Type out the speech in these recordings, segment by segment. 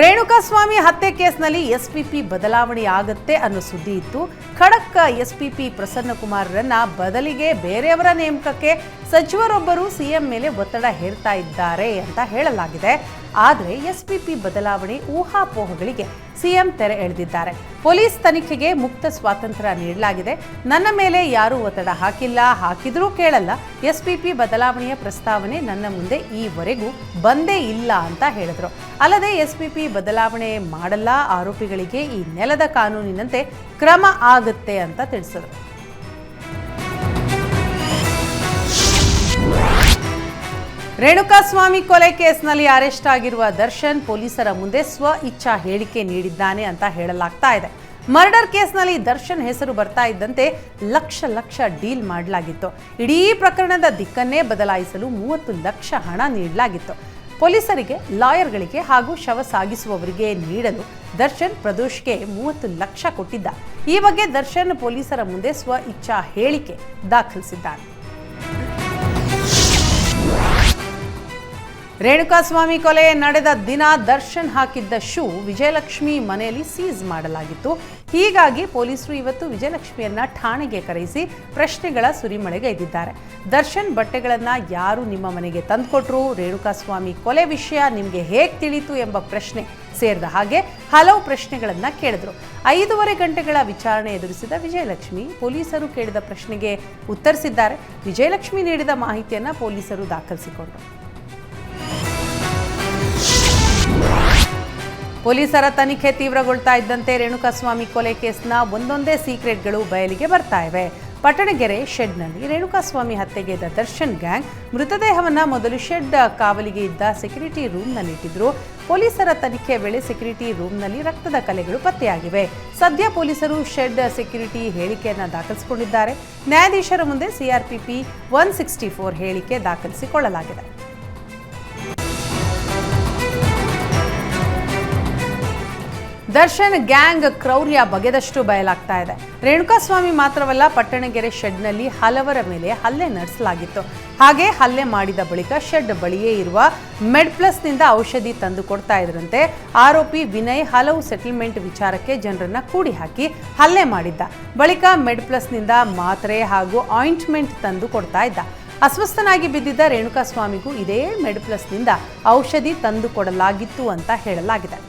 ರೇಣುಕಾಸ್ವಾಮಿ ಹತ್ಯೆ ಕೇಸ್ನಲ್ಲಿ ಎಸ್ಪಿಪಿ ಬದಲಾವಣೆ ಆಗತ್ತೆ ಅನ್ನೋ ಸುದ್ದಿ ಇತ್ತು. ಖಡಕ್ ಎಸ್ಪಿಪಿ ಪ್ರಸನ್ನಕುಮಾರರನ್ನ ಬದಲಿಗೆ ಬೇರೆಯವರ ನೇಮಕಕ್ಕೆ ಸಚಿವರೊಬ್ಬರು ಸಿಎಂ ಮೇಲೆ ಒತ್ತಡ ಹೇರ್ತಾ ಇದ್ದಾರೆ ಅಂತ ಹೇಳಲಾಗಿದೆ. ಆದರೆ ಎಸ್ಪಿಪಿ ಬದಲಾವಣೆ ಊಹಾಪೋಹಗಳಿಗೆ ಸಿಎಂ ತೆರೆ ಎಳೆದಿದ್ದಾರೆ. ಪೊಲೀಸ್ ತನಿಖೆಗೆ ಮುಕ್ತ ಸ್ವಾತಂತ್ರ್ಯ ನೀಡಲಾಗಿದೆ. ನನ್ನ ಮೇಲೆ ಯಾರೂ ಒತ್ತಡ ಹಾಕಿಲ್ಲ, ಹಾಕಿದ್ರೂ ಕೇಳಲ್ಲ. ಎಸ್ಪಿಪಿ ಬದಲಾವಣೆಯ ಪ್ರಸ್ತಾವನೆ ನನ್ನ ಮುಂದೆ ಈವರೆಗೂ ಬಂದೇ ಇಲ್ಲ ಅಂತ ಹೇಳಿದ್ರು. ಅಲ್ಲದೆ ಎಸ್ಪಿಪಿ ಬದಲಾವಣೆ ಮಾಡಲ್ಲ, ಆರೋಪಿಗಳಿಗೆ ಈ ನೆಲದ ಕಾನೂನಿನಂತೆ ಕ್ರಮ ಆಗುತ್ತೆ ಅಂತ ತಿಳಿಸಿದರು. ರೇಣುಕಾಸ್ವಾಮಿ ಕೊಲೆ ಕೇಸ್ನಲ್ಲಿ ಅರೆಸ್ಟ್ ಆಗಿರುವ ದರ್ಶನ್ ಪೊಲೀಸರ ಮುಂದೆ ಸ್ವ ಇಚ್ಛಾ ಹೇಳಿಕೆ ನೀಡಿದ್ದಾನೆ ಅಂತ ಹೇಳಲಾಗ್ತಾ ಇದೆ. ಮರ್ಡರ್ ಕೇಸ್ನಲ್ಲಿ ದರ್ಶನ್ ಹೆಸರು ಬರ್ತಾ ಇದ್ದಂತೆ ಲಕ್ಷ ಲಕ್ಷ ಡೀಲ್ ಮಾಡಲಾಗಿತ್ತು. ಇಡೀ ಪ್ರಕರಣದ ದಿಕ್ಕನ್ನೇ ಬದಲಾಯಿಸಲು ಮೂವತ್ತು ಲಕ್ಷ ಹಣ ನೀಡಲಾಗಿತ್ತು. ಪೊಲೀಸರಿಗೆ, ಲಾಯರ್ಗಳಿಗೆ ಹಾಗೂ ಶವ ಸಾಗಿಸುವವರಿಗೆ ನೀಡಲು ದರ್ಶನ್ ಪ್ರದೋಷ್ಗೆ ಮೂವತ್ತು ಲಕ್ಷ ಕೊಟ್ಟಿದ್ದ ಈ ಬಗ್ಗೆ ದರ್ಶನ್ ಪೊಲೀಸರ ಮುಂದೆ ಸ್ವ ಇಚ್ಛಾ ಹೇಳಿಕೆ ದಾಖಲಿಸಿದ್ದಾನೆ ರೇಣುಕಾಸ್ವಾಮಿ ಕೊಲೆ ನಡೆದ ದಿನ ದರ್ಶನ್ ಹಾಕಿದ್ದ ಶೂ ವಿಜಯಲಕ್ಷ್ಮಿ ಮನೆಯಲ್ಲಿ ಸೀಸ್ ಮಾಡಲಾಗಿತ್ತು. ಹೀಗಾಗಿ ಪೊಲೀಸರು ಇವತ್ತು ವಿಜಯಲಕ್ಷ್ಮಿಯನ್ನ ಠಾಣೆಗೆ ಕರೆಸಿ ಪ್ರಶ್ನೆಗಳ ಸುರಿಮಳೆಗೈದಿದ್ದಾರೆ ದರ್ಶನ್ ಬಟ್ಟೆಗಳನ್ನ ಯಾರು ನಿಮ್ಮ ಮನೆಗೆ ತಂದುಕೊಟ್ರು? ರೇಣುಕಾಸ್ವಾಮಿ ಕೊಲೆ ವಿಷಯ ನಿಮಗೆ ಹೇಗೆ ತಿಳಿತು ಎಂಬ ಪ್ರಶ್ನೆ ಸೇರಿದ ಹಾಗೆ ಹಲವು ಪ್ರಶ್ನೆಗಳನ್ನ ಕೇಳಿದ್ರು. ಐದೂವರೆ ಗಂಟೆಗಳ ವಿಚಾರಣೆ ಎದುರಿಸಿದ ವಿಜಯಲಕ್ಷ್ಮಿ ಪೊಲೀಸರು ಕೇಳಿದ ಪ್ರಶ್ನೆಗೆ ಉತ್ತರಿಸಿದ್ದಾರೆ. ವಿಜಯಲಕ್ಷ್ಮಿ ನೀಡಿದ ಮಾಹಿತಿಯನ್ನ ಪೊಲೀಸರು ದಾಖಲಿಸಿಕೊಂಡರು. ಪೊಲೀಸರ ತನಿಖೆ ತೀವ್ರಗೊಳ್ತಾ ಇದ್ದಂತೆ ರೇಣುಕಾಸ್ವಾಮಿ ಕೊಲೆ ಕೇಸ್ನ ಒಂದೊಂದೇ ಸೀಕ್ರೆಟ್ಗಳು ಬಯಲಿಗೆ ಬರ್ತಾ ಇವೆ. ಪಟ್ಟಣಗೆರೆ, ಶೆಡ್ನಲ್ಲಿ ರೇಣುಕಾಸ್ವಾಮಿ ಹತ್ಯೆಗೆದ್ದ ದರ್ಶನ್ ಗ್ಯಾಂಗ್ ಮೃತದೇಹವನ್ನ ಮೊದಲು ಶೆಡ್ ಕಾವಲಿಗೆ ಇದ್ದ ಸೆಕ್ಯೂರಿಟಿ ರೂಮ್ನಲ್ಲಿಟ್ಟಿದ್ರು ಪೊಲೀಸರ ತನಿಖೆ ವೇಳೆ ಸೆಕ್ಯೂರಿಟಿ ರೂಮ್ನಲ್ಲಿ ರಕ್ತದ ಕಲೆಗಳು ಪತ್ತೆಯಾಗಿವೆ. ಸದ್ಯ ಪೊಲೀಸರು ಶೆಡ್ ಸೆಕ್ಯೂರಿಟಿ ಹೇಳಿಕೆಯನ್ನ ದಾಖಲಿಸಿಕೊಂಡಿದ್ದಾರೆ. ನ್ಯಾಯಾಧೀಶರ ಮುಂದೆ ಸಿಆರ್ಪಿಪಿ ಒನ್ ಸಿಕ್ಸ್ಟಿ ಫೋರ್ ಹೇಳಿಕೆ ದಾಖಲಿಸಿಕೊಳ್ಳಲಾಗಿದೆ. ದರ್ಶನ್ ಗ್ಯಾಂಗ್ ಕ್ರೌರ್ಯ ಬಗೆದಷ್ಟು ಬಯಲಾಗ್ತಾ ಇದೆ. ರೇಣುಕಾಸ್ವಾಮಿ ಮಾತ್ರವಲ್ಲ, ಪಟ್ಟಣಗೆರೆ ಶೆಡ್ನಲ್ಲಿ ಹಲವರ ಮೇಲೆ ಹಲ್ಲೆ ನಡೆಸಲಾಗಿತ್ತು. ಹಾಗೆ ಹಲ್ಲೆ ಮಾಡಿದ ಬಳಿಕ ಶೆಡ್ ಬಳಿಯೇ ಇರುವ ಮೆಡ್ ಪ್ಲಸ್ನಿಂದ ಔಷಧಿ ತಂದು ಕೊಡ್ತಾ ಇದ್ರಂತೆ. ಆರೋಪಿ ವಿನಯ್ ಹಲವು ಸೆಟಲ್ಮೆಂಟ್ ವಿಚಾರಕ್ಕೆ ಜನರನ್ನ ಕೂಡಿ ಹಾಕಿ ಹಲ್ಲೆ ಮಾಡಿದ್ದ. ಬಳಿಕ ಮೆಡ್ ಪ್ಲಸ್ನಿಂದ ಮಾತ್ರೆ ಹಾಗೂ ಆಯಿಂಟ್ಮೆಂಟ್ ತಂದು ಕೊಡ್ತಾ ಇದ್ದ. ಅಸ್ವಸ್ಥನಾಗಿ ಬಿದ್ದಿದ್ದ ರೇಣುಕಾಸ್ವಾಮಿಗೂ ಇದೇ ಮೆಡ್ ಪ್ಲಸ್ನಿಂದ ಔಷಧಿ ತಂದು ಕೊಡಲಾಗಿತ್ತು ಅಂತ ಹೇಳಲಾಗಿದೆ.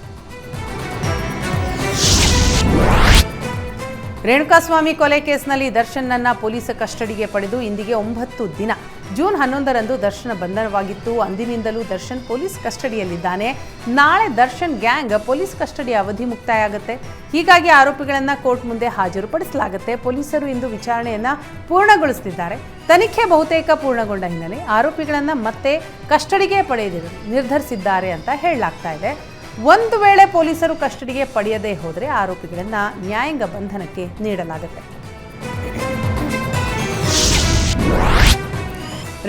ರೇಣುಕಾಸ್ವಾಮಿ ಕೊಲೆ ಕೇಸ್ನಲ್ಲಿ ದರ್ಶನ್ನನ್ನ ಪೊಲೀಸ್ ಕಸ್ಟಡಿಗೆ ಪಡೆದು ಇಂದಿಗೆ ಒಂಬತ್ತು ದಿನ. ಜೂನ್ ಹನ್ನೊಂದರಂದು ದರ್ಶನ ಬಂಧನವಾಗಿತ್ತು. ಅಂದಿನಿಂದಲೂ ದರ್ಶನ್ ಪೊಲೀಸ್ ಕಸ್ಟಡಿಯಲ್ಲಿದ್ದಾನೆ. ನಾಳೆ ದರ್ಶನ್ ಗ್ಯಾಂಗ್ ಪೊಲೀಸ್ ಕಸ್ಟಡಿ ಅವಧಿ ಮುಕ್ತಾಯ ಆಗುತ್ತೆ ಹೀಗಾಗಿ ಆರೋಪಿಗಳನ್ನು ಕೋರ್ಟ್ ಮುಂದೆ ಹಾಜರುಪಡಿಸಲಾಗುತ್ತೆ. ಪೊಲೀಸರು ಇಂದು ವಿಚಾರಣೆಯನ್ನು ಪೂರ್ಣಗೊಳಿಸುತ್ತಿದ್ದಾರೆ ತನಿಖೆ ಬಹುತೇಕ ಪೂರ್ಣಗೊಂಡ ಹಿನ್ನೆಲೆ ಆರೋಪಿಗಳನ್ನು ಮತ್ತೆ ಕಸ್ಟಡಿಗೆ ಪಡೆಯಲು ನಿರ್ಧರಿಸಿದ್ದಾರೆ ಅಂತ ಹೇಳಲಾಗ್ತಾ ಇದೆ. ಒಂದು ವೇಳೆ ಪೊಲೀಸರು ಕಸ್ಟಡಿಗೆ ಪಡೆಯದೇ ಹೋದರೆ ಆರೋಪಿಗಳನ್ನು ನ್ಯಾಯಾಂಗ ಬಂಧನಕ್ಕೆ ನೀಡಲಾಗುತ್ತೆ.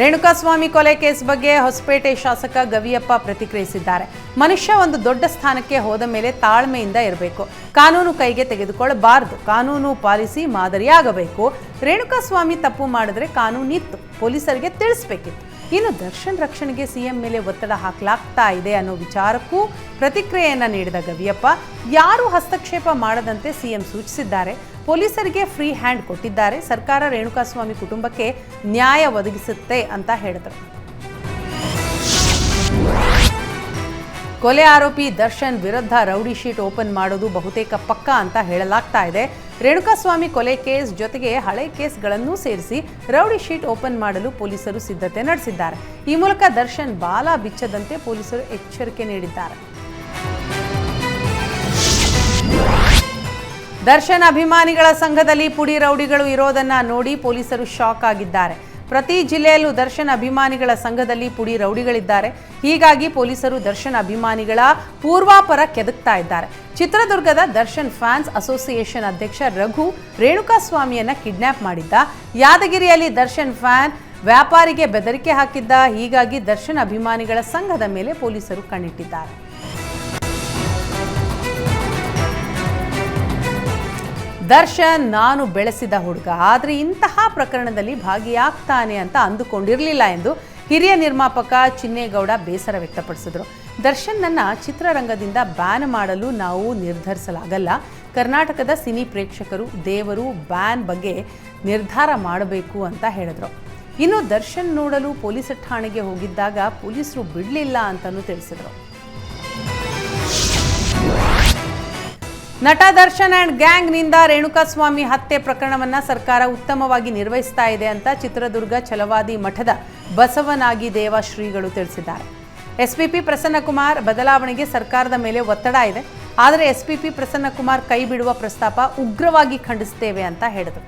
ರೇಣುಕಾಸ್ವಾಮಿ ಕೊಲೆ ಕೇಸ್ ಬಗ್ಗೆ ಹೊಸಪೇಟೆ ಶಾಸಕ ಗವಿಯಪ್ಪ ಪ್ರತಿಕ್ರಿಯಿಸಿದ್ದಾರೆ. ಮನುಷ್ಯ ಒಂದು ದೊಡ್ಡ ಸ್ಥಾನಕ್ಕೆ ಹೋದ ಮೇಲೆ ತಾಳ್ಮೆಯಿಂದ ಇರಬೇಕು. ಕಾನೂನು ಕೈಗೆ ತೆಗೆದುಕೊಳ್ಳಬಾರದು. ಕಾನೂನು ಪಾಲಿಸಿ ಮಾದರಿಯಾಗಬೇಕು. ರೇಣುಕಾಸ್ವಾಮಿ ತಪ್ಪು ಮಾಡಿದ್ರೆ ಕಾನೂನಿತ್ತು. ಪೊಲೀಸರಿಗೆ ತಿಳಿಸ್ಬೇಕಿತ್ತು. ಇನ್ನು ದರ್ಶನ್ ರಕ್ಷಣೆಗೆ ಸಿಎಂ ಮೇಲೆ ಒತ್ತಡ ಹಾಕಲಾಗ್ತಾ ಇದೆ ಅನ್ನೋ ವಿಚಾರಕ್ಕೂ ಪ್ರತಿಕ್ರಿಯೆಯನ್ನ ನೀಡಿದ ಗವಿಯಪ್ಪ, ಯಾರು ಹಸ್ತಕ್ಷೇಪ ಮಾಡದಂತೆ ಸಿಎಂ ಸೂಚಿಸಿದ್ದಾರೆ, ಪೊಲೀಸರಿಗೆ ಫ್ರೀ ಹ್ಯಾಂಡ್ ಕೊಟ್ಟಿದ್ದಾರೆ, ಸರ್ಕಾರ ರೇಣುಕಾಸ್ವಾಮಿ ಕುಟುಂಬಕ್ಕೆ ನ್ಯಾಯ ಒದಗಿಸುತ್ತೆ ಅಂತ ಹೇಳಿದರು. ಕೊಲೆ ಆರೋಪಿ ದರ್ಶನ್ ವಿರುದ್ಧ ರೌಡಿ ಶೀಟ್ ಓಪನ್ ಮಾಡೋದು ಬಹುತೇಕ ಪಕ್ಕ ಅಂತ ಹೇಳಲಾಗ್ತಾ ಇದೆ. ರೇಣುಕಾಸ್ವಾಮಿ ಕೊಲೆ ಕೇಸ್ ಜೊತೆಗೆ ಹಳೆ ಕೇಸ್ಗಳನ್ನೂ ಸೇರಿಸಿ ರೌಡಿ ಶೀಟ್ ಓಪನ್ ಮಾಡಲು ಪೊಲೀಸರು ಸಿದ್ಧತೆ ನಡೆಸಿದ್ದಾರೆ. ಈ ಮೂಲಕ ದರ್ಶನ್ ಬಾಲ ಬಿಚ್ಚದಂತೆ ಪೊಲೀಸರು ಎಚ್ಚರಿಕೆ ನೀಡಿದ್ದಾರೆ. ದರ್ಶನ್ ಅಭಿಮಾನಿಗಳ ಸಂಘದಲ್ಲಿ ಪುಡಿ ರೌಡಿಗಳು ಇರೋದನ್ನ ನೋಡಿ ಪೊಲೀಸರು ಶಾಕ್ ಆಗಿದ್ದಾರೆ. ಪ್ರತಿ ಜಿಲ್ಲೆಯಲ್ಲೂ ದರ್ಶನ್ ಅಭಿಮಾನಿಗಳ ಸಂಘದಲ್ಲಿ ಪುಡಿ ರೌಡಿಗಳಿದ್ದಾರೆ. ಹೀಗಾಗಿ ಪೊಲೀಸರು ದರ್ಶನ್ ಅಭಿಮಾನಿಗಳ ಪೂರ್ವಾಪರ ಕೆದಕ್ತಾ ಇದ್ದಾರೆ. ಚಿತ್ರದುರ್ಗದ ದರ್ಶನ್ ಫ್ಯಾನ್ಸ್ ಅಸೋಸಿಯೇಷನ್ ಅಧ್ಯಕ್ಷ ರಘು ರೇಣುಕಾಸ್ವಾಮಿಯನ್ನ ಕಿಡ್ನಾಪ್ ಮಾಡಿದ್ದ. ಯಾದಗಿರಿಯಲ್ಲಿ ದರ್ಶನ್ ಫ್ಯಾನ್ ವ್ಯಾಪಾರಿಗೆ ಬೆದರಿಕೆ ಹಾಕಿದ್ದ. ಹೀಗಾಗಿ ದರ್ಶನ್ ಅಭಿಮಾನಿಗಳ ಸಂಘದ ಮೇಲೆ ಪೊಲೀಸರು ಕಣ್ಣಿಟ್ಟಿದ್ದಾರೆ. ದರ್ಶನ್ ನಾನು ಬೆಳೆಸಿದ ಹುಡುಗ. ಆದರೆ ಇಂತಹ ಪ್ರಕರಣದಲ್ಲಿ ಭಾಗಿಯಾಗ್ತಾನೆ ಅಂತ ಅಂದುಕೊಂಡಿರಲಿಲ್ಲ ಎಂದು ಹಿರಿಯ ನಿರ್ಮಾಪಕ ಚಿನ್ನೇಗೌಡ ಬೇಸರ ವ್ಯಕ್ತಪಡಿಸಿದರು. ದರ್ಶನ್ನನ್ನ ಚಿತ್ರರಂಗದಿಂದ ಬ್ಯಾನ್ ಮಾಡಲು ನಾವು ನಿರ್ಧರಿಸಲಾಗಲ್ಲ. ಕರ್ನಾಟಕದ ಸಿನಿ ಪ್ರೇಕ್ಷಕರು, ದೇವರು, ಬ್ಯಾನ್ ಬಗ್ಗೆ ನಿರ್ಧಾರ ಮಾಡಬೇಕು ಅಂತ ಹೇಳಿದರು. ಇನ್ನು ದರ್ಶನ್ ನೋಡಲು ಪೊಲೀಸ್ ಠಾಣೆಗೆ ಹೋಗಿದ್ದಾಗ ಪೊಲೀಸರು ಬಿಡಲಿಲ್ಲ ಅಂತಲೂ ತಿಳಿಸಿದರು. ನಟ ದರ್ಶನ್ ಆ್ಯಂಡ್ ಗ್ಯಾಂಗ್ನಿಂದ ರೇಣುಕಾಸ್ವಾಮಿ ಹತ್ಯೆ ಪ್ರಕರಣವನ್ನ ಸರ್ಕಾರ ಉತ್ತಮವಾಗಿ ನಿರ್ವಹಿಸ್ತಾ ಇದೆ ಅಂತ ಚಿತ್ರದುರ್ಗ ಛಲವಾದಿ ಮಠದ ಬಸವನಾಗಿ ದೇವ ಶ್ರೀಗಳು ತಿಳಿಸಿದ್ದಾರೆ. ಎಸ್ಪಿಪಿ ಪ್ರಸನ್ನಕುಮಾರ್ ಬದಲಾವಣೆಗೆ ಸರ್ಕಾರದ ಮೇಲೆ ಒತ್ತಡ ಇದೆ. ಆದರೆ ಎಸ್ಪಿಪಿ ಪ್ರಸನ್ನಕುಮಾರ್ ಕೈ ಬಿಡುವ ಪ್ರಸ್ತಾಪ ಉಗ್ರವಾಗಿ ಖಂಡಿಸುತ್ತೇವೆ ಅಂತ ಹೇಳಿದರು.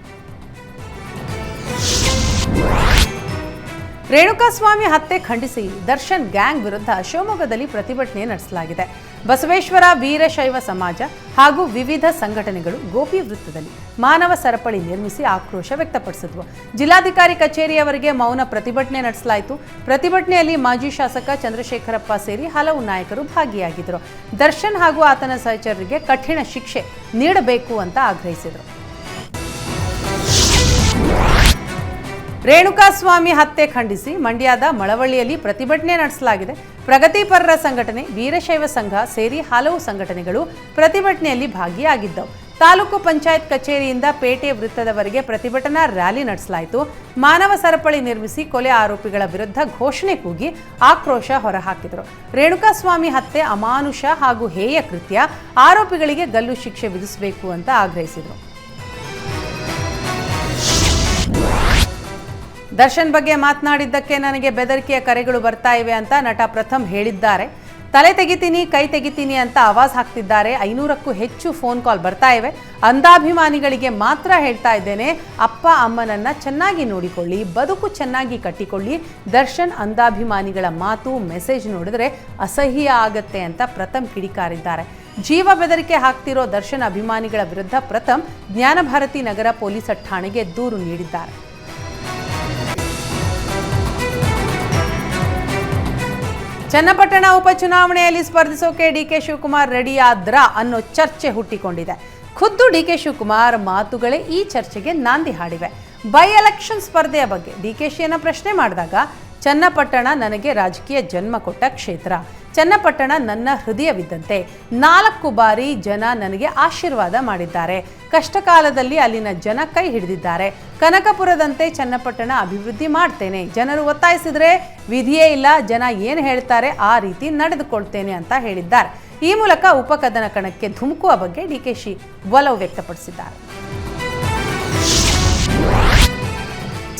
ರೇಣುಕಾಸ್ವಾಮಿ ಹತ್ಯೆ ಖಂಡಿಸಿ ದರ್ಶನ್ ಗ್ಯಾಂಗ್ ವಿರುದ್ಧ ಶಿವಮೊಗ್ಗದಲ್ಲಿ ಪ್ರತಿಭಟನೆ ನಡೆಸಲಾಗಿದೆ. ಬಸವೇಶ್ವರ, ವೀರಶೈವ ಸಮಾಜ ಹಾಗೂ ವಿವಿಧ ಸಂಘಟನೆಗಳು ಗೋಪಿ ವೃತ್ತದಲ್ಲಿ ಮಾನವ ಸರಪಳಿ ನಿರ್ಮಿಸಿ ಆಕ್ರೋಶ ವ್ಯಕ್ತಪಡಿಸಿದ್ವು. ಜಿಲ್ಲಾಧಿಕಾರಿ ಕಚೇರಿಯವರಿಗೆ ಮೌನ ಪ್ರತಿಭಟನೆ ನಡೆಸಲಾಯಿತು. ಪ್ರತಿಭಟನೆಯಲ್ಲಿ ಮಾಜಿ ಶಾಸಕ ಚಂದ್ರಶೇಖರಪ್ಪ ಸೇರಿ ಹಲವು ನಾಯಕರು ಭಾಗಿಯಾಗಿದ್ದರು. ದರ್ಶನ್ ಹಾಗೂ ಆತನ ಸಹಚರರಿಗೆ ಕಠಿಣ ಶಿಕ್ಷೆ ನೀಡಬೇಕು ಅಂತ ಆಗ್ರಹಿಸಿದರು. ರೇಣುಕಾಸ್ವಾಮಿ ಹತ್ಯೆ ಖಂಡಿಸಿ ಮಂಡ್ಯದ ಮಳವಳ್ಳಿಯಲ್ಲಿ ಪ್ರತಿಭಟನೆ ನಡೆಸಲಾಗಿದೆ. ಪ್ರಗತಿಪರರ ಸಂಘಟನೆ, ವೀರಶೈವ ಸಂಘ ಸೇರಿ ಹಲವು ಸಂಘಟನೆಗಳು ಪ್ರತಿಭಟನೆಯಲ್ಲಿ ಭಾಗಿಯಾಗಿದ್ದವು. ತಾಲೂಕು ಪಂಚಾಯತ್ ಕಚೇರಿಯಿಂದ ಪೇಟೆ ವೃತ್ತದವರೆಗೆ ಪ್ರತಿಭಟನಾ ರ್ಯಾಲಿ ನಡೆಸಲಾಯಿತು. ಮಾನವ ಸರಪಳಿ ನಿರ್ಮಿಸಿ ಕೊಲೆ ಆರೋಪಿಗಳ ವಿರುದ್ಧ ಘೋಷಣೆ ಕೂಗಿ ಆಕ್ರೋಶ ಹೊರಹಾಕಿದರು. ರೇಣುಕಾಸ್ವಾಮಿ ಹತ್ಯೆ ಅಮಾನುಷ ಹಾಗೂ ಹೇಯ ಕೃತ್ಯ. ಆರೋಪಿಗಳಿಗೆ ಗಲ್ಲು ಶಿಕ್ಷೆ ವಿಧಿಸಬೇಕು ಅಂತ ಆಗ್ರಹಿಸಿದರು. ದರ್ಶನ್ ಬಗ್ಗೆ ಮಾತನಾಡಿದ್ದಕ್ಕೆ ನನಗೆ ಬೆದರಿಕೆಯ ಕರೆಗಳು ಬರ್ತಾ ಇವೆ ಅಂತ ನಟ ಪ್ರಥಮ್ ಹೇಳಿದ್ದಾರೆ. ತಲೆ ತೆಗಿತೀನಿ, ಕೈ ತೆಗಿತೀನಿ ಅಂತ ಆವಾಜ್ ಹಾಕ್ತಿದ್ದಾರೆ. ಐನೂರಕ್ಕೂ ಹೆಚ್ಚು ಫೋನ್ ಕಾಲ್ ಬರ್ತಾ ಇವೆ. ಅಂಧಾಭಿಮಾನಿಗಳಿಗೆ ಮಾತ್ರ ಹೇಳ್ತಾ ಇದ್ದೇನೆ. ಅಪ್ಪ, ಅಮ್ಮನನ್ನ ಚೆನ್ನಾಗಿ ನೋಡಿಕೊಳ್ಳಿ, ಬದುಕು ಚೆನ್ನಾಗಿ ಕಟ್ಟಿಕೊಳ್ಳಿ. ದರ್ಶನ್ ಅಂಧಾಭಿಮಾನಿಗಳ ಮಾತು, ಮೆಸೇಜ್ ನೋಡಿದ್ರೆ ಅಸಹ್ಯ ಆಗತ್ತೆ ಅಂತ ಪ್ರಥಮ್ ಕಿಡಿಕಾರಿದ್ದಾರೆ. ಜೀವ ಬೆದರಿಕೆ ಹಾಕ್ತಿರೋ ದರ್ಶನ್ ಅಭಿಮಾನಿಗಳ ವಿರುದ್ಧ ಪ್ರಥಮ್ ಜ್ಞಾನಭಾರತಿ ನಗರ ಪೊಲೀಸ್ ಠಾಣೆಗೆ ದೂರು ನೀಡಿದ್ದಾರೆ. ಚನ್ನಪಟ್ಟಣ ಉಪಚುನಾವಣೆಯಲ್ಲಿ ಸ್ಪರ್ಧಿಸೋಕೆ ಡಿಕೆ ಶಿವಕುಮಾರ್ ರೆಡಿ ಆದ್ರ ಅನ್ನೋ ಚರ್ಚೆ ಹುಟ್ಟಿಕೊಂಡಿದೆ. ಖುದ್ದು ಡಿಕೆ ಶಿವಕುಮಾರ್ ಮಾತುಗಳೇ ಈ ಚರ್ಚೆಗೆ ನಾಂದಿ ಹಾಡಿವೆ. ಬೈ ಎಲೆಕ್ಷನ್ ಸ್ಪರ್ಧೆಯ ಬಗ್ಗೆ ಡಿಕೆಶಿಯನ್ನು ಪ್ರಶ್ನೆ ಮಾಡಿದಾಗ ಚನ್ನಪಟ್ಟಣ ನನಗೆ ರಾಜಕೀಯ ಜನ್ಮ ಕೊಟ್ಟ ಕ್ಷೇತ್ರ. ಚನ್ನಪಟ್ಟಣ ನನ್ನ ಹೃದಯವಿದ್ದಂತೆ. ನಾಲ್ಕು ಬಾರಿ ಜನ ನನಗೆ ಆಶೀರ್ವಾದ ಮಾಡಿದ್ದಾರೆ. ಕಷ್ಟಕಾಲದಲ್ಲಿ ಅಲ್ಲಿನ ಜನ ಕೈ ಹಿಡಿದಿದ್ದಾರೆ. ಕನಕಪುರದಂತೆ ಚನ್ನಪಟ್ಟಣ ಅಭಿವೃದ್ಧಿ ಮಾಡ್ತೇನೆ. ಜನರು ಒತ್ತಾಯಿಸಿದ್ರೆ, ವಿಧಿಯೇ ಇಲ್ಲ, ಜನ ಏನು ಹೇಳ್ತಾರೆ ಆ ರೀತಿ ನಡೆದುಕೊಳ್ತೇನೆ ಅಂತ ಹೇಳಿದ್ದಾರೆ. ಈ ಮೂಲಕ ಉಪಕದನ ಕಣಕ್ಕೆ ಧುಮುಕುವ ಬಗ್ಗೆ ಡಿಕೆಶಿ ಒಲವು ವ್ಯಕ್ತಪಡಿಸಿದ್ದಾರೆ.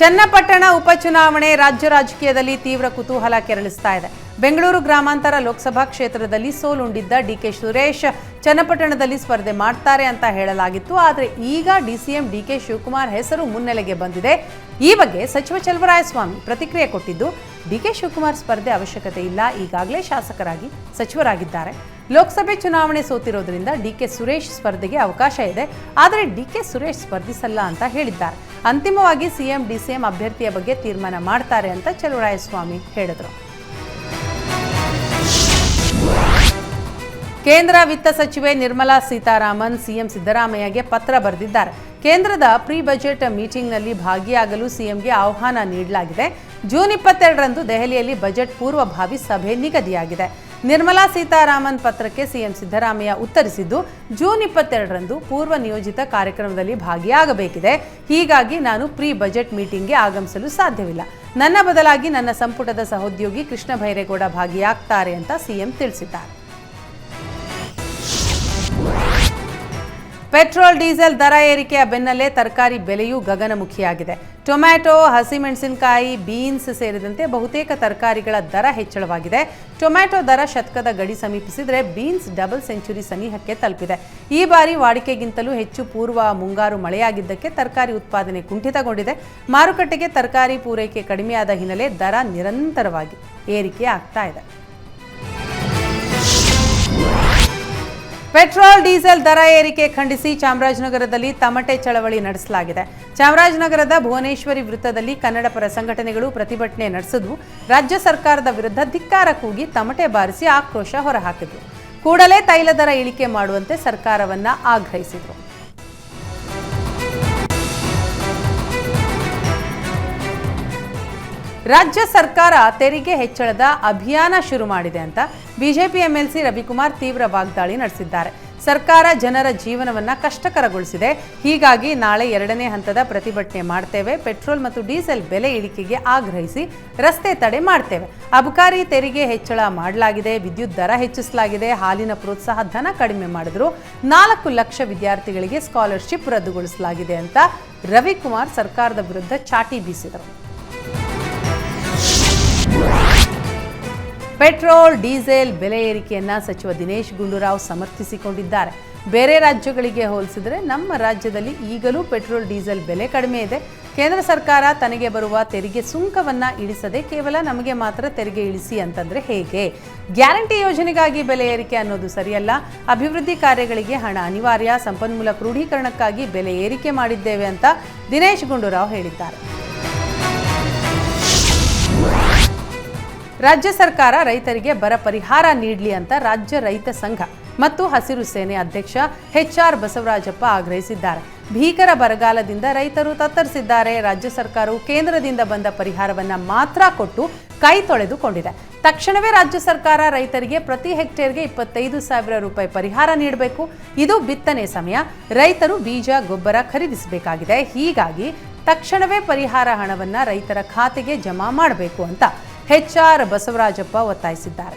ಚನ್ನಪಟ್ಟಣ ಉಪಚುನಾವಣೆ ರಾಜ್ಯ ರಾಜಕೀಯದಲ್ಲಿ ತೀವ್ರ ಕುತೂಹಲ ಕೆರಳಿಸ್ತಾ ಇದೆ. ಬೆಂಗಳೂರು ಗ್ರಾಮಾಂತರ ಲೋಕಸಭಾ ಕ್ಷೇತ್ರದಲ್ಲಿ ಸೋಲುಂಡಿದ್ದ ಡಿಕೆ ಸುರೇಶ್ ಚನ್ನಪಟ್ಟಣದಲ್ಲಿ ಸ್ಪರ್ಧೆ ಮಾಡ್ತಾರೆ ಅಂತ ಹೇಳಲಾಗಿತ್ತು. ಆದರೆ ಈಗ ಡಿಸಿಎಂ ಡಿಕೆ ಶಿವಕುಮಾರ್ ಹೆಸರು ಮುನ್ನೆಲೆಗೆ ಬಂದಿದೆ. ಈ ಬಗ್ಗೆ ಸಚಿವ ಚಲವರಾಯಸ್ವಾಮಿ ಪ್ರತಿಕ್ರಿಯೆ ಕೊಟ್ಟಿದ್ದು ಡಿಕೆ ಶಿವಕುಮಾರ್ ಸ್ಪರ್ಧೆ ಅವಶ್ಯಕತೆ ಇಲ್ಲ. ಈಗಾಗಲೇ ಶಾಸಕರಾಗಿ ಸಚಿವರಾಗಿದ್ದಾರೆ. ಲೋಕಸಭೆ ಚುನಾವಣೆ ಸೋತಿರೋದ್ರಿಂದ ಡಿಕೆ ಸುರೇಶ್ ಸ್ಪರ್ಧೆಗೆ ಅವಕಾಶ ಇದೆ. ಆದರೆ ಡಿಕೆ ಸುರೇಶ್ ಸ್ಪರ್ಧಿಸಲ್ಲ ಅಂತ ಹೇಳಿದ್ದಾರೆ. ಅಂತಿಮವಾಗಿ ಸಿಎಂ, ಡಿಸಿಎಂ ಅಭ್ಯರ್ಥಿಯ ಬಗ್ಗೆ ತೀರ್ಮಾನ ಮಾಡ್ತಾರೆ ಅಂತ ಚಲುವರಾಯಸ್ವಾಮಿ ಹೇಳಿದರು. ಕೇಂದ್ರ ವಿತ್ತ ಸಚಿವೆ ನಿರ್ಮಲಾ ಸೀತಾರಾಮನ್ ಸಿಎಂ ಸಿದ್ದರಾಮಯ್ಯಗೆ ಪತ್ರ ಬರೆದಿದ್ದಾರೆ. ಕೇಂದ್ರದ ಪ್ರೀ ಬಜೆಟ್ ಮೀಟಿಂಗ್ನಲ್ಲಿ ಭಾಗಿಯಾಗಲು ಸಿಎಂಗೆ ಆಹ್ವಾನ ನೀಡಲಾಗಿದೆ. ಜೂನ್ ಇಪ್ಪತ್ತೆರಡರಂದು ದೆಹಲಿಯಲ್ಲಿ ಬಜೆಟ್ ಪೂರ್ವಭಾವಿ ಸಭೆ ನಿಗದಿಯಾಗಿದೆ. ನಿರ್ಮಲಾ ಸೀತಾರಾಮನ್ ಪತ್ರಕ್ಕೆ ಸಿಎಂ ಸಿದ್ದರಾಮಯ್ಯ ಉತ್ತರಿಸಿದ್ದು, ಜೂನ್ ಇಪ್ಪತ್ತೆರಡರಂದು ಪೂರ್ವ ನಿಯೋಜಿತ ಕಾರ್ಯಕ್ರಮದಲ್ಲಿ ಭಾಗಿಯಾಗಬೇಕಿದೆ. ಹೀಗಾಗಿ ನಾನು ಪ್ರೀ ಬಜೆಟ್ ಮೀಟಿಂಗ್ಗೆ ಆಗಮಿಸಲು ಸಾಧ್ಯವಿಲ್ಲ. ನನ್ನ ಬದಲಾಗಿ ನನ್ನ ಸಂಪುಟದ ಸಹೋದ್ಯೋಗಿ ಕೃಷ್ಣ ಭೈರೇಗೌಡ ಭಾಗಿಯಾಗ್ತಾರೆ ಅಂತ ಸಿಎಂ ತಿಳಿಸಿದ್ದಾರೆ. ಪೆಟ್ರೋಲ್, ಡೀಸೆಲ್ ದರ ಏರಿಕೆಯ ಬೆನ್ನಲ್ಲೇ ತರಕಾರಿ ಬೆಲೆಯೂ ಗಗನಮುಖಿಯಾಗಿದೆ. ಟೊಮ್ಯಾಟೊ, ಹಸಿಮೆಣಸಿನಕಾಯಿ, ಬೀನ್ಸ್ ಸೇರಿದಂತೆ ಬಹುತೇಕ ತರಕಾರಿಗಳ ದರ ಹೆಚ್ಚಳವಾಗಿದೆ. ಟೊಮ್ಯಾಟೊ ದರ ಶತಕದ ಗಡಿ ಸಮೀಪಿಸಿದರೆ ಬೀನ್ಸ್ ಡಬಲ್ ಸೆಂಚುರಿ ಸನಿಹಕ್ಕೆ ತಲುಪಿದೆ. ಈ ಬಾರಿ ವಾಡಿಕೆಗಿಂತಲೂ ಹೆಚ್ಚು ಪೂರ್ವ ಮುಂಗಾರು ಮಳೆಯಾಗಿದ್ದಕ್ಕೆ ತರಕಾರಿ ಉತ್ಪಾದನೆ ಕುಂಠಿತಗೊಂಡಿದೆ. ಮಾರುಕಟ್ಟೆಗೆ ತರಕಾರಿ ಪೂರೈಕೆ ಕಡಿಮೆಯಾದ ಹಿನ್ನೆಲೆ ದರ ನಿರಂತರವಾಗಿ ಏರಿಕೆ ಆಗ್ತಾ ಇದೆ. ಪೆಟ್ರೋಲ್, ಡೀಸೆಲ್ ದರ ಏರಿಕೆ ಖಂಡಿಸಿ ಚಾಮರಾಜನಗರದಲ್ಲಿ ತಮಟೆ ಚಳವಳಿ ನಡೆಸಲಾಗಿದೆ. ಚಾಮರಾಜನಗರದ ಭುವನೇಶ್ವರಿ ವೃತ್ತದಲ್ಲಿ ಕನ್ನಡ ಪರ ಸಂಘಟನೆಗಳು ಪ್ರತಿಭಟನೆ ನಡೆಸಿದ್ವು ರಾಜ್ಯ ಸರ್ಕಾರದ ವಿರುದ್ಧ ಧಿಕ್ಕಾರ ಕೂಗಿ ತಮಟೆ ಬಾರಿಸಿ ಆಕ್ರೋಶ ಹೊರಹಾಕಿದ್ರು. ಕೂಡಲೇ ತೈಲ ದರ ಇಳಿಕೆ ಮಾಡುವಂತೆ ಸರ್ಕಾರವನ್ನ ಆಗ್ರಹಿಸಿದರು. ರಾಜ್ಯ ಸರ್ಕಾರ ತೆರಿಗೆ ಹೆಚ್ಚಳದ ಅಭಿಯಾನ ಶುರು ಮಾಡಿದೆ ಅಂತ ಬಿಜೆಪಿ ಎಂಎಲ್ಸಿ ರವಿಕುಮಾರ್ ತೀವ್ರ ವಾಗ್ದಾಳಿ ನಡೆಸಿದ್ದಾರೆ. ಸರ್ಕಾರ ಜನರ ಜೀವನವನ್ನ ಕಷ್ಟಕರಗೊಳಿಸಿದೆ. ಹೀಗಾಗಿ ನಾಳೆ ಎರಡನೇ ಹಂತದ ಪ್ರತಿಭಟನೆ ಮಾಡ್ತೇವೆ. ಪೆಟ್ರೋಲ್ ಮತ್ತು ಡೀಸೆಲ್ ಬೆಲೆ ಇಳಿಕೆಗೆ ಆಗ್ರಹಿಸಿ ರಸ್ತೆ ತಡೆ ಮಾಡ್ತೇವೆ. ಅಬಕಾರಿ ತೆರಿಗೆ ಹೆಚ್ಚಳ ಮಾಡಲಾಗಿದೆ. ವಿದ್ಯುತ್ ದರ ಹೆಚ್ಚಿಸಲಾಗಿದೆ. ಹಾಲಿನ ಪ್ರೋತ್ಸಾಹ ಧನ ಕಡಿಮೆ ಮಾಡಿದ್ರು. ನಾಲ್ಕು ಲಕ್ಷ ವಿದ್ಯಾರ್ಥಿಗಳಿಗೆ ಸ್ಕಾಲರ್ಶಿಪ್ ರದ್ದುಗೊಳಿಸಲಾಗಿದೆ ಅಂತ ರವಿಕುಮಾರ್ ಸರ್ಕಾರದ ವಿರುದ್ಧ ಚಾಟಿ ಬೀಸಿದರು. ಪೆಟ್ರೋಲ್, ಡೀಸೆಲ್ ಬೆಲೆ ಏರಿಕೆಯನ್ನು ಸಚಿವ ದಿನೇಶ್ ಗುಂಡೂರಾವ್ ಸಮರ್ಥಿಸಿಕೊಂಡಿದ್ದಾರೆ. ಬೇರೆ ರಾಜ್ಯಗಳಿಗೆ ಹೋಲಿಸಿದರೆ ನಮ್ಮ ರಾಜ್ಯದಲ್ಲಿ ಈಗಲೂ ಪೆಟ್ರೋಲ್, ಡೀಸೆಲ್ ಬೆಲೆ ಕಡಿಮೆ ಇದೆ. ಕೇಂದ್ರ ಸರ್ಕಾರ ತನಗೆ ಬರುವ ತೆರಿಗೆ ಸುಂಕವನ್ನ ಇಳಿಸದೆ ಕೇವಲ ನಮಗೆ ಮಾತ್ರ ತೆರಿಗೆ ಇಳಿಸಿ ಅಂತಂದ್ರೆ ಹೇಗೆ? ಗ್ಯಾರಂಟಿ ಯೋಜನೆಗಾಗಿ ಬೆಲೆ ಏರಿಕೆ ಅನ್ನೋದು ಸರಿಯಲ್ಲ. ಅಭಿವೃದ್ಧಿ ಕಾರ್ಯಗಳಿಗೆ ಹಣ ಅನಿವಾರ್ಯ. ಸಂಪನ್ಮೂಲ ಕ್ರೋಢೀಕರಣಕ್ಕಾಗಿ ಬೆಲೆ ಏರಿಕೆ ಮಾಡಿದ್ದೇವೆ ಅಂತ ದಿನೇಶ್ ಗುಂಡೂರಾವ್ ಹೇಳಿದ್ದಾರೆ. ರಾಜ್ಯ ಸರ್ಕಾರ ರೈತರಿಗೆ ಬರ ಪರಿಹಾರ ನೀಡಲಿ ಅಂತ ರಾಜ್ಯ ರೈತ ಸಂಘ ಮತ್ತು ಹಸಿರು ಸೇನೆ ಅಧ್ಯಕ್ಷ ಎಚ್ ಆರ್ ಬಸವರಾಜಪ್ಪ ಆಗ್ರಹಿಸಿದ್ದಾರೆ. ಭೀಕರ ಬರಗಾಲದಿಂದ ರೈತರು ತತ್ತರಿಸಿದ್ದಾರೆ. ರಾಜ್ಯ ಸರ್ಕಾರವು ಕೇಂದ್ರದಿಂದ ಬಂದ ಪರಿಹಾರವನ್ನ ಮಾತ್ರ ಕೊಟ್ಟು ಕೈ ತೊಳೆದುಕೊಂಡಿದೆ. ತಕ್ಷಣವೇ ರಾಜ್ಯ ಸರ್ಕಾರ ರೈತರಿಗೆ ಪ್ರತಿ ಹೆಕ್ಟೇರ್ಗೆ ಇಪ್ಪತ್ತೈದು ಸಾವಿರ ರೂಪಾಯಿ ಪರಿಹಾರ ನೀಡಬೇಕು. ಇದು ಬಿತ್ತನೆ ಸಮಯ. ರೈತರು ಬೀಜ, ಗೊಬ್ಬರ ಖರೀದಿಸಬೇಕಾಗಿದೆ. ಹೀಗಾಗಿ ತಕ್ಷಣವೇ ಪರಿಹಾರ ಹಣವನ್ನ ರೈತರ ಖಾತೆಗೆ ಜಮಾ ಮಾಡಬೇಕು ಅಂತ ಎಚ್ ಆರ್ ಬಸವರಾಜಪ್ಪ ಒತ್ತಾಯಿಸಿದ್ದಾರೆ.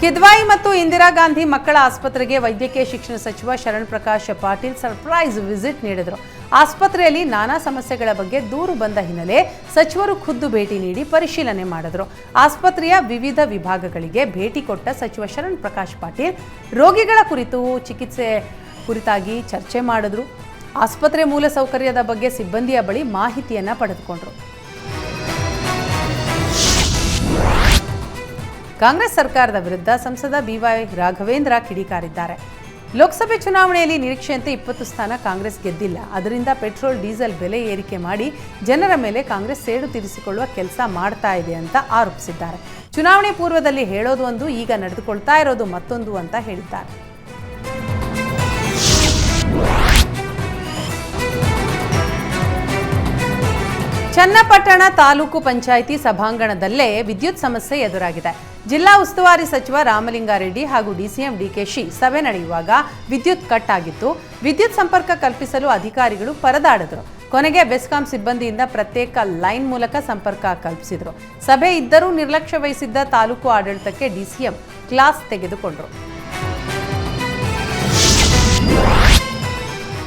ಕಿದ್ವಾಯಿ ಮತ್ತು ಇಂದಿರಾ ಗಾಂಧಿ ಮಕ್ಕಳ ಆಸ್ಪತ್ರೆಗೆ ವೈದ್ಯಕೀಯ ಶಿಕ್ಷಣ ಸಚಿವ ಶರಣ್ ಪ್ರಕಾಶ್ ಪಾಟೀಲ್ ಸರ್ಪ್ರೈಸ್ ವಿಸಿಟ್ ನೀಡಿದರು. ಆಸ್ಪತ್ರೆಯಲ್ಲಿ ನಾನಾ ಸಮಸ್ಯೆಗಳ ಬಗ್ಗೆ ದೂರು ಬಂದ ಹಿನ್ನೆಲೆ ಸಚಿವರು ಖುದ್ದು ಭೇಟಿ ನೀಡಿ ಪರಿಶೀಲನೆ ಮಾಡಿದರು. ಆಸ್ಪತ್ರೆಯ ವಿವಿಧ ವಿಭಾಗಗಳಿಗೆ ಭೇಟಿ ಕೊಟ್ಟ ಸಚಿವ ಶರಣ್ ಪ್ರಕಾಶ್ ಪಾಟೀಲ್ ರೋಗಿಗಳ ಕುರಿತು ಚಿಕಿತ್ಸೆ ಕುರಿತಾಗಿ ಚರ್ಚೆ ಮಾಡಿದ್ರು. ಆಸ್ಪತ್ರೆ ಮೂಲಸೌಕರ್ಯದ ಬಗ್ಗೆ ಸಿಬ್ಬಂದಿಯ ಬಳಿ ಮಾಹಿತಿಯನ್ನ ಪಡೆದುಕೊಂಡರು. ಕಾಂಗ್ರೆಸ್ ಸರ್ಕಾರದ ವಿರುದ್ಧ ಸಂಸದ ಬಿವೈ ರಾಘವೇಂದ್ರ ಕಿಡಿಕಾರಿದ್ದಾರೆ. ಲೋಕಸಭೆ ಚುನಾವಣೆಯಲ್ಲಿ ನಿರೀಕ್ಷೆಯಂತೆ ಇಪ್ಪತ್ತು ಸ್ಥಾನ ಕಾಂಗ್ರೆಸ್ ಗೆದ್ದಿಲ್ಲ. ಅದರಿಂದ ಪೆಟ್ರೋಲ್, ಡೀಸೆಲ್ ಬೆಲೆ ಏರಿಕೆ ಮಾಡಿ ಜನರ ಮೇಲೆ ಕಾಂಗ್ರೆಸ್ ಸೇಡು ತೀರಿಸಿಕೊಳ್ಳುವ ಕೆಲಸ ಮಾಡ್ತಾ ಇದೆ ಅಂತ ಆರೋಪಿಸಿದ್ದಾರೆ. ಚುನಾವಣೆ ಪೂರ್ವದಲ್ಲಿ ಹೇಳೋದು ಒಂದು, ಈಗ ನಡೆದುಕೊಳ್ತಾ ಇರೋದು ಮತ್ತೊಂದು ಅಂತ ಹೇಳಿದ್ದಾರೆ. ಚನ್ನಪಟ್ಟಣ ತಾಲೂಕು ಪಂಚಾಯಿತಿ ಸಭಾಂಗಣದಲ್ಲೇ ವಿದ್ಯುತ್ ಸಮಸ್ಯೆ ಎದುರಾಗಿದೆ. ಜಿಲ್ಲಾ ಉಸ್ತುವಾರಿ ಸಚಿವ ರಾಮಲಿಂಗಾರೆಡ್ಡಿ ಹಾಗೂ ಡಿಸಿಎಂ ಡಿಕೆಶಿ ಸಭೆ ನಡೆಯುವಾಗ ವಿದ್ಯುತ್ ಕಟ್ ಆಗಿತ್ತು. ವಿದ್ಯುತ್ ಸಂಪರ್ಕ ಕಲ್ಪಿಸಲು ಅಧಿಕಾರಿಗಳು ಪರದಾಡಿದರು. ಕೊನೆಗೆ ಬೆಸ್ಕಾಂ ಸಿಬ್ಬಂದಿಯಿಂದ ಪ್ರತ್ಯೇಕ ಲೈನ್ ಮೂಲಕ ಸಂಪರ್ಕ ಕಲ್ಪಿಸಿದರು. ಸಭೆ ಇದ್ದರೂ ನಿರ್ಲಕ್ಷ್ಯ ವಹಿಸಿದ್ದ ತಾಲೂಕು ಆಡಳಿತಕ್ಕೆ ಡಿಸಿಎಂ ಕ್ಲಾಸ್ ತೆಗೆದುಕೊಂಡ್ರು.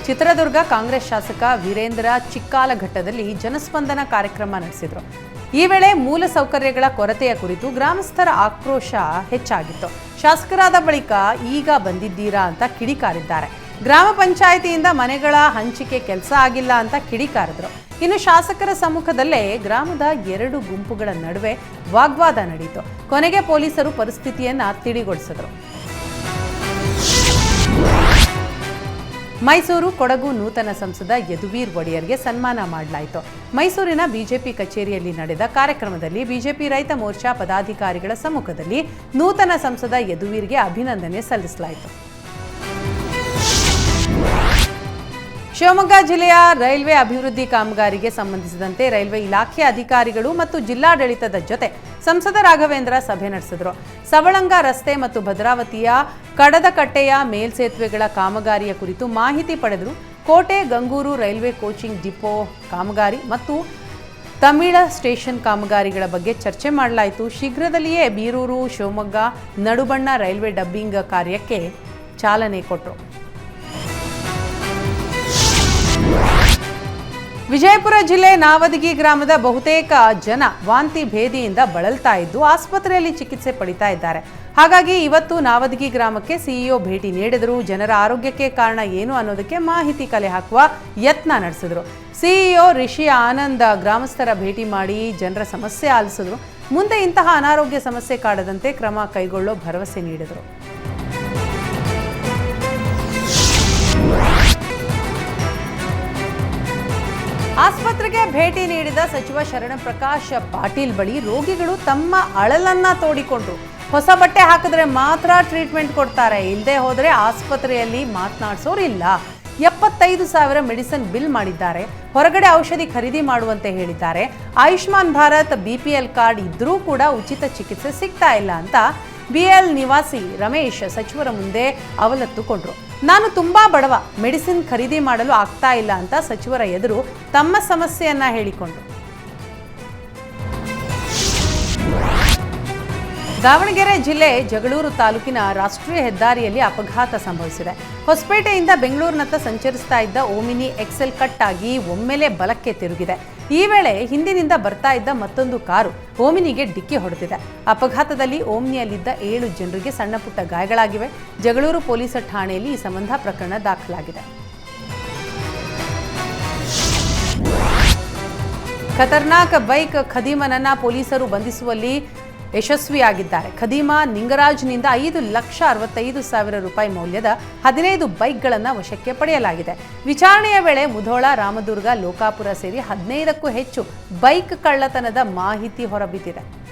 ಚಿತ್ರದುರ್ಗ ಕಾಂಗ್ರೆಸ್ ಶಾಸಕ ವೀರೇಂದ್ರ ಚಿಕ್ಕಾಲಘಟ್ಟದಲ್ಲಿ ಜನಸ್ಪಂದನ ಕಾರ್ಯಕ್ರಮ ನಡೆಸಿದರು. ಈ ವೇಳೆ ಮೂಲ ಸೌಕರ್ಯಗಳ ಕೊರತೆಯ ಕುರಿತು ಗ್ರಾಮಸ್ಥರ ಆಕ್ರೋಶ ಹೆಚ್ಚಾಗಿತ್ತು. ಶಾಸಕರಾದ ಬಳಿಕ ಈಗ ಬಂದಿದ್ದೀರಾ ಅಂತ ಕಿಡಿಕಾರಿದ್ದಾರೆ. ಗ್ರಾಮ ಪಂಚಾಯಿತಿಯಿಂದ ಮನೆಗಳ ಹಂಚಿಕೆ ಕೆಲಸ ಆಗಿಲ್ಲ ಅಂತ ಕಿಡಿಕಾರಿದ್ರು. ಇನ್ನು ಶಾಸಕರ ಸಮ್ಮುಖದಲ್ಲೇ ಗ್ರಾಮದ ಎರಡು ಗುಂಪುಗಳ ನಡುವೆ ವಾಗ್ವಾದ ನಡೆಯಿತು ಕೊನೆಗೆ ಪೊಲೀಸರು ಪರಿಸ್ಥಿತಿಯನ್ನ ತಿಳಿಗೊಳಿಸಿದ್ರು. ಮೈಸೂರು ಕೊಡಗು ನೂತನ ಸಂಸದ ಯದುವೀರ್ ಒಡೆಯರ್ಗೆ ಸನ್ಮಾನ ಮಾಡಲಾಯಿತು. ಮೈಸೂರಿನ ಬಿಜೆಪಿ ಕಚೇರಿಯಲ್ಲಿ ನಡೆದ ಕಾರ್ಯಕ್ರಮದಲ್ಲಿ ಬಿಜೆಪಿ ರೈತ ಮೋರ್ಚಾ ಪದಾಧಿಕಾರಿಗಳ ಸಮ್ಮುಖದಲ್ಲಿ ನೂತನ ಸಂಸದ ಯದುವೀರ್ಗೆ ಅಭಿನಂದನೆ ಸಲ್ಲಿಸಲಾಯಿತು. ಶಿವಮೊಗ್ಗ ಜಿಲ್ಲೆಯ ರೈಲ್ವೆ ಅಭಿವೃದ್ಧಿ ಕಾಮಗಾರಿಗೆ ಸಂಬಂಧಿಸಿದಂತೆ ರೈಲ್ವೆ ಇಲಾಖೆ ಅಧಿಕಾರಿಗಳು ಮತ್ತು ಜಿಲ್ಲಾಡಳಿತದ ಜೊತೆ ಸಂಸದ ರಾಘವೇಂದ್ರ ಸಭೆ ನಡೆಸಿದರು. ಸವಳಂಗ ರಸ್ತೆ ಮತ್ತು ಭದ್ರಾವತಿಯ ಕಡದಕಟ್ಟೆಯ ಮೇಲ್ಸೇತುವೆಗಳ ಕಾಮಗಾರಿಯ ಕುರಿತು ಮಾಹಿತಿ ಪಡೆದರು. ಕೋಟೆ ಗಂಗೂರು ರೈಲ್ವೆ ಕೋಚಿಂಗ್ ಡಿಪೋ ಕಾಮಗಾರಿ ಮತ್ತು ತಮಿಳ ಸ್ಟೇಷನ್ ಕಾಮಗಾರಿಗಳ ಬಗ್ಗೆ ಚರ್ಚೆ ಮಾಡಲಾಯಿತು. ಶೀಘ್ರದಲ್ಲಿಯೇ ಬೀರೂರು, ಶಿವಮೊಗ್ಗ, ನಡುಬಣ್ಣ ರೈಲ್ವೆ ಡಬ್ಬಿಂಗ್ ಕಾರ್ಯಕ್ಕೆ ಚಾಲನೆ ಕೊಟ್ಟರು. ವಿಜಯಪುರ ಜಿಲ್ಲೆ ನಾವದಗಿ ಗ್ರಾಮದ ಬಹುತೇಕ ಜನ ವಾಂತಿ ಭೇದಿಯಿಂದ ಬಳಲ್ತಾ ಇದ್ದು ಆಸ್ಪತ್ರೆಯಲ್ಲಿ ಚಿಕಿತ್ಸೆ ಪಡಿತಾ ಇದ್ದಾರೆ. ಹಾಗಾಗಿ ಇವತ್ತು ನಾವದಗಿ ಗ್ರಾಮಕ್ಕೆ ಸಿಇಒ ಭೇಟಿ ನೀಡಿದರು. ಜನರ ಆರೋಗ್ಯಕ್ಕೆ ಕಾರಣ ಏನು ಅನ್ನೋದಕ್ಕೆ ಮಾಹಿತಿ ಕಲೆ ಹಾಕುವ ಯತ್ನ ನಡೆಸಿದ್ರು. ಸಿಇಒ ರಿಷಿ ಆನಂದ್ ಗ್ರಾಮಸ್ಥರ ಭೇಟಿ ಮಾಡಿ ಜನರ ಸಮಸ್ಯೆ ಆಲಿಸಿದ್ರು. ಮುಂದೆ ಇಂತಹ ಅನಾರೋಗ್ಯ ಸಮಸ್ಯೆ ಕಾಡದಂತೆ ಕ್ರಮ ಕೈಗೊಳ್ಳೋ ಭರವಸೆ ನೀಡಿದರು. ಭೇಟಿ ನೀಡಿದ ಸಚಿವ ಶರಣಪ್ರಕಾಶ್ ಪಾಟೀಲ್ ಬಳಿ ರೋಗಿಗಳು ತಮ್ಮ ಅಳಲನ್ನ ತೋಡಿಕೊಂಡ್ರು. ಹೊಸ ಬಟ್ಟೆ ಹಾಕಿದ್ರೆ ಮಾತ್ರ ಟ್ರೀಟ್ಮೆಂಟ್ ಕೊಡ್ತಾರೆ. ಇಲ್ಲದೆ ಹೋದರೆ ಆಸ್ಪತ್ರೆಯಲ್ಲಿ ಮಾತನಾಡಿಸೋರಿಲ್ಲ. ಎಪ್ಪತ್ತೈದು ಸಾವಿರ ಮೆಡಿಸಿನ್ ಬಿಲ್ ಮಾಡಿದ್ದಾರೆ. ಹೊರಗಡೆ ಔಷಧಿ ಖರೀದಿ ಮಾಡುವಂತೆ ಹೇಳಿದ್ದಾರೆ. ಆಯುಷ್ಮಾನ್ ಭಾರತ್ ಬಿಪಿಎಲ್ ಕಾರ್ಡ್ ಇದ್ದರೂ ಕೂಡ ಉಚಿತ ಚಿಕಿತ್ಸೆ ಸಿಗ್ತಾ ಇಲ್ಲ ಅಂತ ಬಿಎಲ್ ನಿವಾಸಿ ರಮೇಶ್ ಸಚಿವರ ಮುಂದೆ ಅವಲತ್ತುಕೊಂಡ್ರು. ನಾನು ತುಂಬಾ ಬಡವ ಮೆಡಿಸಿನ್ ಖರೀದಿ ಮಾಡಲು ಆಗ್ತಾ ಇಲ್ಲ ಅಂತ ಸಚಿವರ ಎದುರು ತಮ್ಮ ಸಮಸ್ಯೆಯನ್ನ ಹೇಳಿಕೊಂಡ್ರು. ದಾವಣಗೆರೆ ಜಿಲ್ಲೆ ಜಗಳೂರು ತಾಲೂಕಿನ ರಾಷ್ಟ್ರೀಯ ಹೆದ್ದಾರಿಯಲ್ಲಿ ಅಪಘಾತ ಸಂಭವಿಸಿದೆ. ಹೊಸಪೇಟೆಯಿಂದ ಬೆಂಗಳೂರಿನತ್ತ ಸಂಚರಿಸ್ತಾ ಇದ್ದ ಓಮಿನಿ ಎಕ್ಸೆಲ್ ಕಟ್ ಆಗಿ ಒಮ್ಮೆಲೆ ಬಲಕ್ಕೆ ತಿರುಗಿದೆ. ಈ ವೇಳೆ ಹಿಂದಿನಿಂದ ಬರ್ತಾ ಇದ್ದ ಮತ್ತೊಂದು ಕಾರು ಓಮಿನಿಗೆ ಡಿಕ್ಕಿ ಹೊಡೆದಿದೆ. ಅಪಘಾತದಲ್ಲಿ ಓಮಿನಿಯಲ್ಲಿದ್ದ ಏಳು ಜನರಿಗೆ ಸಣ್ಣಪುಟ್ಟ ಗಾಯಗಳಾಗಿವೆ. ಜಗಳೂರು ಪೊಲೀಸರ ಠಾಣೆಯಲ್ಲಿ ಈ ಸಂಬಂಧ ಪ್ರಕರಣ ದಾಖಲಾಗಿದೆ. ಖತರ್ನಾಕ್ ಬೈಕ್ ಖದೀಮನನ್ನ ಪೊಲೀಸರು ಬಂಧಿಸುವಲ್ಲಿ ಯಶಸ್ವಿಯಾಗಿದ್ದಾರೆ. ಖದೀಮಾ ನಿಂಗರಾಜ್ನಿಂದ ಐದು ಲಕ್ಷ ಅರವತ್ತೈದು ಸಾವಿರ ರೂಪಾಯಿ ಮೌಲ್ಯದ ಹದಿನೈದು ಬೈಕ್ಗಳನ್ನು ವಶಕ್ಕೆ ಪಡೆಯಲಾಗಿದೆ. ವಿಚಾರಣೆಯ ವೇಳೆ ಮುಧೋಳ, ರಾಮದುರ್ಗ, ಲೋಕಾಪುರ ಸೇರಿ ಹದಿನೈದಕ್ಕೂ ಹೆಚ್ಚು ಬೈಕ್ ಕಳ್ಳತನದ ಮಾಹಿತಿ ಹೊರಬಿದ್ದಿದೆ.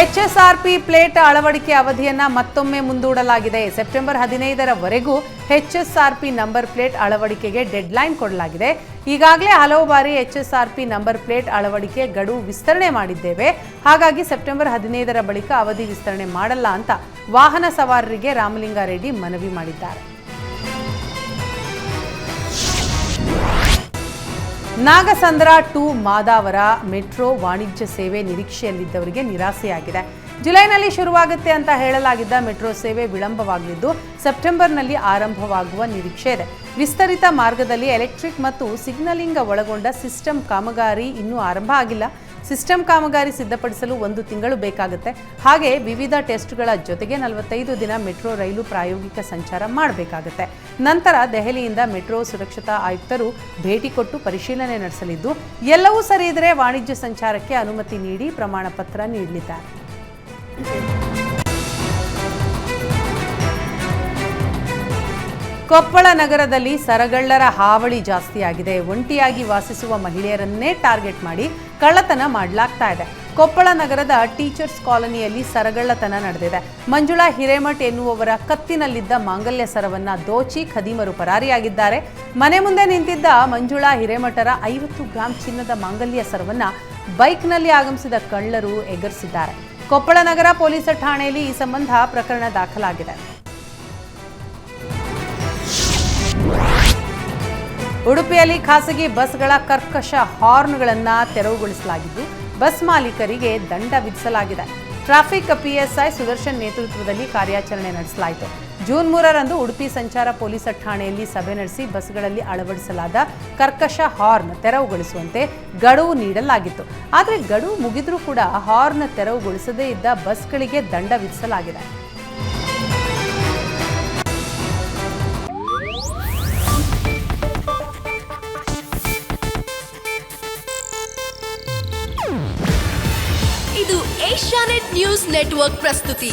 ಎಚ್ಎಸ್ಆರ್ಪಿ ಪ್ಲೇಟ್ ಅಳವಡಿಕೆ ಅವಧಿಯನ್ನ ಮತ್ತೊಮ್ಮೆ ಮುಂದೂಡಲಾಗಿದೆ. ಸೆಪ್ಟೆಂಬರ್ ಹದಿನೈದರವರೆಗೂ ಎಚ್ಎಸ್ಆರ್ಪಿ ನಂಬರ್ ಪ್ಲೇಟ್ ಅಳವಡಿಕೆಗೆ ಡೆಡ್ಲೈನ್ ಕೊಡಲಾಗಿದೆ. ಈಗಾಗಲೇ ಹಲವು ಬಾರಿ ಎಚ್ಎಸ್ಆರ್ಪಿ ನಂಬರ್ ಪ್ಲೇಟ್ ಅಳವಡಿಕೆ ಗಡುವು ವಿಸ್ತರಣೆ ಮಾಡಿದ್ದೇವೆ. ಹಾಗಾಗಿ ಸೆಪ್ಟೆಂಬರ್ ಹದಿನೈದರ ಬಳಿಕ ಅವಧಿ ವಿಸ್ತರಣೆ ಮಾಡಲ್ಲ ಅಂತ ವಾಹನ ಸವಾರರಿಗೆ ರಾಮಲಿಂಗಾರೆಡ್ಡಿ ಮನವಿ ಮಾಡಿದ್ದಾರೆ. ನಾಗಸಂದ್ರ ಟು ಮಾದಾವರ ಮೆಟ್ರೋ ವಾಣಿಜ್ಯ ಸೇವೆ ನಿರೀಕ್ಷೆಯಲ್ಲಿದ್ದವರಿಗೆ ನಿರಾಸೆಯಾಗಿದೆ. ಜುಲೈನಲ್ಲಿ ಶುರುವಾಗುತ್ತೆ ಅಂತ ಹೇಳಲಾಗಿದ್ದ ಮೆಟ್ರೋ ಸೇವೆ ವಿಳಂಬವಾಗಿದ್ದು ಸೆಪ್ಟೆಂಬರ್ನಲ್ಲಿ ಆರಂಭವಾಗುವ ನಿರೀಕ್ಷೆ ಇದೆ. ವಿಸ್ತರಿತ ಮಾರ್ಗದಲ್ಲಿ ಎಲೆಕ್ಟ್ರಿಕ್ ಮತ್ತು ಸಿಗ್ನಲಿಂಗ್ ಒಳಗೊಂಡ ಸಿಸ್ಟಮ್ ಕಾಮಗಾರಿ ಇನ್ನೂ ಆರಂಭ ಆಗಿಲ್ಲ. ಸಿಸ್ಟಮ್ ಕಾಮಗಾರಿ ಸಿದ್ಧಪಡಿಸಲು ಒಂದು ತಿಂಗಳು ಬೇಕಾಗುತ್ತೆ. ಹಾಗೆ ವಿವಿಧ ಟೆಸ್ಟ್ಗಳ ಜೊತೆಗೆ ನಲವತ್ತೈದು ದಿನ ಮೆಟ್ರೋ ರೈಲು ಪ್ರಾಯೋಗಿಕ ಸಂಚಾರ ಮಾಡಬೇಕಾಗುತ್ತೆ. ನಂತರ ದೆಹಲಿಯಿಂದ ಮೆಟ್ರೋ ಸುರಕ್ಷತಾ ಆಯುಕ್ತರು ಭೇಟಿ ಕೊಟ್ಟು ಪರಿಶೀಲನೆ ನಡೆಸಲಿದ್ದು, ಎಲ್ಲವೂ ಸರಿಯಿದ್ರೆ ವಾಣಿಜ್ಯ ಸಂಚಾರಕ್ಕೆ ಅನುಮತಿ ನೀಡಿ ಪ್ರಮಾಣ ಪತ್ರ ನೀಡಲಿದ್ದಾರೆ. ಕೊಪ್ಪಳ ನಗರದಲ್ಲಿ ಸರಗಳ್ಳರ ಹಾವಳಿ ಜಾಸ್ತಿಯಾಗಿದೆ. ಒಂಟಿಯಾಗಿ ವಾಸಿಸುವ ಮಹಿಳೆಯರನ್ನೇ ಟಾರ್ಗೆಟ್ ಮಾಡಿ ಕಳ್ಳತನ ಮಾಡಲಾಗ್ತಾ ಇದೆ. ಕೊಪ್ಪಳ ನಗರದ ಟೀಚರ್ಸ್ ಕಾಲೋನಿಯಲ್ಲಿ ಸರಗಳ್ಳತನ ನಡೆದಿದೆ. ಮಂಜುಳಾ ಹಿರೇಮಠ್ ಎನ್ನುವವರ ಕತ್ತಿನಲ್ಲಿದ್ದ ಮಾಂಗಲ್ಯ ಸರವನ್ನ ದೋಚಿ ಖದೀಮರು ಪರಾರಿಯಾಗಿದ್ದಾರೆ. ಮನೆ ಮುಂದೆ ನಿಂತಿದ್ದ ಮಂಜುಳಾ ಹಿರೇಮಠರ ಐವತ್ತು ಗ್ರಾಂ ಚಿನ್ನದ ಮಾಂಗಲ್ಯ ಸರವನ್ನ ಬೈಕ್ನಲ್ಲಿ ಆಗಮಿಸಿದ ಕಳ್ಳರು ಎಗರಿಸಿದ್ದಾರೆ. ಕೊಪ್ಪಳ ನಗರ ಪೊಲೀಸರ ಠಾಣೆಯಲ್ಲಿ ಈ ಸಂಬಂಧ ಪ್ರಕರಣ ದಾಖಲಾಗಿದೆ. ಉಡುಪಿಯಲ್ಲಿ ಖಾಸಗಿ ಬಸ್ಗಳ ಕರ್ಕಶ ಹಾರ್ನ್ಗಳನ್ನು ತೆರವುಗೊಳಿಸಲಾಗಿದ್ದು, ಬಸ್ ಮಾಲೀಕರಿಗೆ ದಂಡ ವಿಧಿಸಲಾಗಿದೆ. ಟ್ರಾಫಿಕ್ ಪಿಎಸ್ಐ ಸುದರ್ಶನ್ ನೇತೃತ್ವದಲ್ಲಿ ಕಾರ್ಯಾಚರಣೆ ನಡೆಸಲಾಯಿತು. ಜೂನ್ ಮೂರರಂದು ಉಡುಪಿ ಸಂಚಾರ ಪೊಲೀಸರ ಠಾಣೆಯಲ್ಲಿ ಸಭೆ ನಡೆಸಿ ಬಸ್ಗಳಲ್ಲಿ ಅಳವಡಿಸಲಾದ ಕರ್ಕಶ ಹಾರ್ನ್ ತೆರವುಗೊಳಿಸುವಂತೆ ಗಡುವು ನೀಡಲಾಗಿತ್ತು. ಆದರೆ ಗಡುವು ಮುಗಿದ್ರೂ ಕೂಡ ಹಾರ್ನ್ ತೆರವುಗೊಳಿಸದೇ ಇದ್ದ ಬಸ್ಗಳಿಗೆ ದಂಡ ವಿಧಿಸಲಾಗಿದೆ. ಇದು ಏಷ್ಯಾನೆಟ್ ನ್ಯೂಸ್ ನೆಟ್ವರ್ಕ್ ಪ್ರಸ್ತುತಿ.